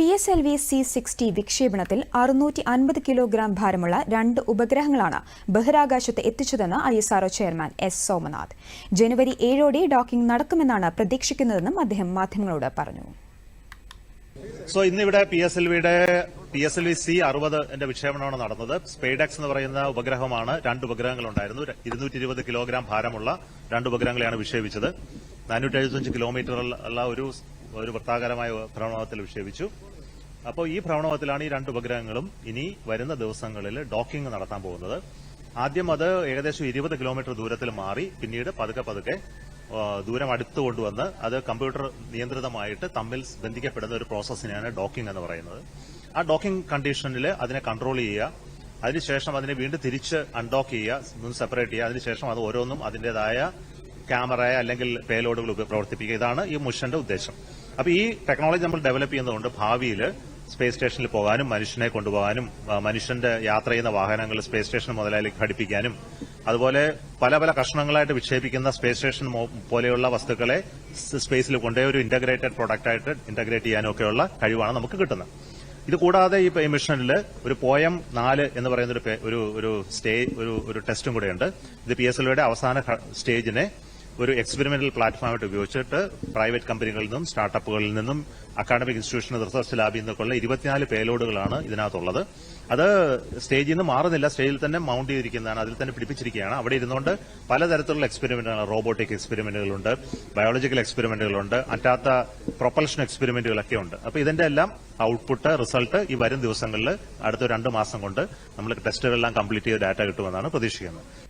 P S L V C sixty വിക്ഷേപണത്തിൽ അറുന്നൂറ്റി അൻപത് കിലോഗ്രാം ഭാരമുള്ള രണ്ട് ഉപഗ്രഹങ്ങളാണ് ബഹിരാകാശത്ത് എത്തിച്ചതെന്ന് I S R O chairman S Somanath. ജനുവരി ഏഴോടെ ഡോക്കിംഗ് നടക്കുമെന്നാണ് പ്രതീക്ഷിക്കുന്നതെന്നും അദ്ദേഹം മാധ്യമങ്ങളോട് പറഞ്ഞു. സോ ഇന്നിവിടെ പി എസ് എൽ വിയുടെ P S L V C അറുപത് എന്റെ വിക്ഷേപണമാണ് നടന്നത്. സ്പെയ്ഡെക്സ് എന്ന് പറയുന്ന ഉപഗ്രഹമാണ് രണ്ട് ഉപഗ്രഹങ്ങൾ ഉണ്ടായിരുന്നു ഇരുന്നൂറ്റി ഇരുപത് കിലോഗ്രാം ഭാരമുള്ള രണ്ട് ഉപഗ്രഹങ്ങളെയാണ് വിക്ഷേപിച്ചത്. നാനൂറ്റി എഴുപത്തിയഞ്ച് കിലോമീറ്റർ ഉള്ള ഒരു ഒരു വൃത്താകാരമായ ഭ്രമണപഥത്തിൽ വിക്ഷേപിച്ചു. അപ്പോൾ ഈ ഭ്രമണപഥത്തിലാണ് ഈ രണ്ട് ഉപഗ്രഹങ്ങളും ഇനി വരുന്ന ദിവസങ്ങളിൽ ഡോക്കിംഗ് നടത്താൻ പോകുന്നത്. ആദ്യം അത് ഏകദേശം ഇരുപത് കിലോമീറ്റർ ദൂരത്തിൽ മാറി പിന്നീട് പതുക്കെ പതുക്കെ ദൂരം അടുത്ത് കൊണ്ടുവന്ന് അത് കമ്പ്യൂട്ടർ നിയന്ത്രിതമായിട്ട് തമ്മിൽ ബന്ധിക്കപ്പെടുന്ന ഒരു പ്രോസസ്സിനെയാണ് ഡോക്കിംഗ് എന്ന് പറയുന്നത്. ആ ഡോക്കിംഗ് കണ്ടീഷനിൽ അതിനെ കൺട്രോൾ ചെയ്യുക അതിനുശേഷം അതിനെ വീണ്ടും തിരിച്ച് അൺഡോക്ക് ചെയ്യുക സെപ്പറേറ്റ് ചെയ്യുക അതിനുശേഷം അത് ഓരോന്നും അതിന്റേതായ ക്യാമറ അല്ലെങ്കിൽ പേലോഡുകൾ പ്രവർത്തിപ്പിക്കുക. ഇതാണ് ഈ മിഷന്റെ ഉദ്ദേശം. അപ്പൊ ഈ ടെക്നോളജി നമ്മൾ ഡെവലപ്പ് ചെയ്യുന്നതുകൊണ്ട് ഭാവിയിൽ സ്പേസ് സ്റ്റേഷനിൽ പോകാനും മനുഷ്യനെ കൊണ്ടുപോകാനും മനുഷ്യന്റെ യാത്ര ചെയ്യുന്ന വാഹനങ്ങൾ സ്പേസ് സ്റ്റേഷൻ മുതലായി ഘടിപ്പിക്കാനും അതുപോലെ പല പല കഷ്ണങ്ങളായിട്ട് വിക്ഷേപിക്കുന്ന സ്പേസ് സ്റ്റേഷൻ പോലെയുള്ള വസ്തുക്കളെ സ്പേസിൽ കൊണ്ടുപോയി ഒരു ഇന്റഗ്രേറ്റഡ് പ്രൊഡക്റ്റായിട്ട് ഇന്റഗ്രേറ്റ് ചെയ്യാനും ഒക്കെയുള്ള കഴിവാണ് നമുക്ക് കിട്ടുന്നത്. ഇത് കൂടാതെ ഈ മിഷനിൽ ഒരു പോയം നാല് എന്ന് പറയുന്ന ഒരു ഒരു സ്റ്റേ ഒരു ഒരു ടെസ്റ്റും കൂടെയുണ്ട്. ഇത് പി എസ് എൽ അവസാന സ്റ്റേജിനെ ഒരു എക്സ്പെരിമെന്റൽ പ്ലാറ്റ്ഫോമായിട്ട് ഉപയോഗിച്ചിട്ട് പ്രൈവറ്റ് കമ്പനികളിൽ നിന്നും സ്റ്റാർട്ടപ്പുകളിൽ നിന്നും അക്കാഡമിക് ഇൻസ്റ്റിറ്റ്യൂഷൻ റിസർച്ച് ലാബിൽ നിന്നൊക്കെയുള്ള ഇരുപത്തിനാല് പേലോഡുകളാണ് ഇതിനകത്തുള്ളത്. അത് സ്റ്റേജിൽ നിന്ന് മാറുന്നില്ല. സ്റ്റേജിൽ തന്നെ മൗണ്ട് ചെയ്തിരിക്കുന്നതാണ്. അതിൽ തന്നെ പിടിപ്പിച്ചിരിക്കുകയാണ്. അവിടെ ഇരുന്നുകൊണ്ട് പലതരത്തിലുള്ള എക്സ്പെരിമെന്റുകൾ റോബോട്ടിക് എക്സ്പെരിമെന്റുകളുണ്ട് ബയോളജിക്കൽ എക്സ്പെരിമെന്റുകളുണ്ട് അറ്റാത്ത പ്രൊപ്പൽഷൻ എക്സ്പെരിമെന്റുകളൊക്കെ ഉണ്ട്. അപ്പോൾ ഇതിന്റെ എല്ലാം ഔട്ട്പുട്ട് റിസൾട്ട് ഈ വരും ദിവസങ്ങളിൽ അടുത്ത രണ്ട് മാസം കൊണ്ട് നമ്മൾ ടെസ്റ്റുകളെല്ലാം കംപ്ലീറ്റ് ചെയ്ത ഡാറ്റ കിട്ടുമെന്നാണ് പ്രതീക്ഷിക്കുന്നത്.